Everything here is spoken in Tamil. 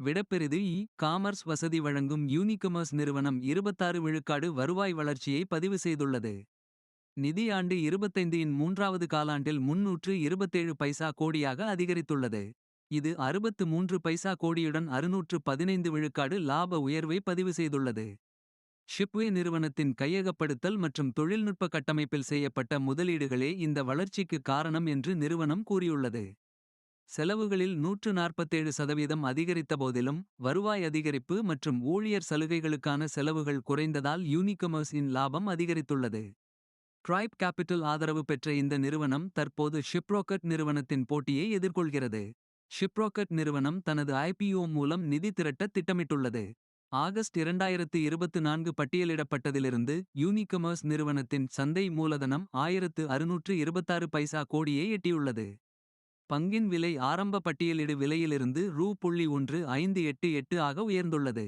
விடப்பெரிது இ காமர்ஸ் வசதி வழங்கும் யூனிகமர்ஸ் நிறுவனம் 26 விழுக்காடு வருவாய் வளர்ச்சியை பதிவு செய்துள்ளது. நிதியாண்டு 25 இன் மூன்றாவது காலாண்டில் 327 பைசா கோடியாக அதிகரித்துள்ளது. இது 63 பைசா கோடியுடன் 615 விழுக்காடு லாப உயர்வை பதிவு செய்துள்ளது. ஷிப்வே நிறுவனத்தின் கையகப்படுத்தல் மற்றும் தொழில்நுட்ப கட்டமைப்பில் செய்யப்பட்ட முதலீடுகளே இந்த வளர்ச்சிக்கு காரணம் என்று நிறுவனம் கூறியுள்ளது. செலவுகளில் 147 சதவீதம் அதிகரித்தபோதிலும். வருவாய் அதிகரிப்பு மற்றும் ஊழியர் சலுகைகளுக்கான செலவுகள் குறைந்ததால் யூனிகமர்ஸ் இன் லாபம் அதிகரித்துள்ளது. ட்ரைப் கேபிட்டல் ஆதரவு பெற்ற இந்த நிறுவனம் தற்போது ஷிப்ரோக்கட் நிறுவனத்தின் போட்டியை எதிர்கொள்கிறது. ஷிப்ரோக்கட் நிறுவனம் தனது ஐபிஓ மூலம் நிதி திரட்ட திட்டமிட்டுள்ளது. ஆகஸ்ட் 2024 பட்டியலிடப்பட்டதிலிருந்து யூனிகமர்ஸ் நிறுவனத்தின் சந்தை மூலதனம் 1626 பைசா கோடியை எட்டியுள்ளது. பங்கின் விலை ஆரம்ப பட்டியலிடு விலையிலிருந்து ரூ. 1.158 ஆக உயர்ந்துள்ளது.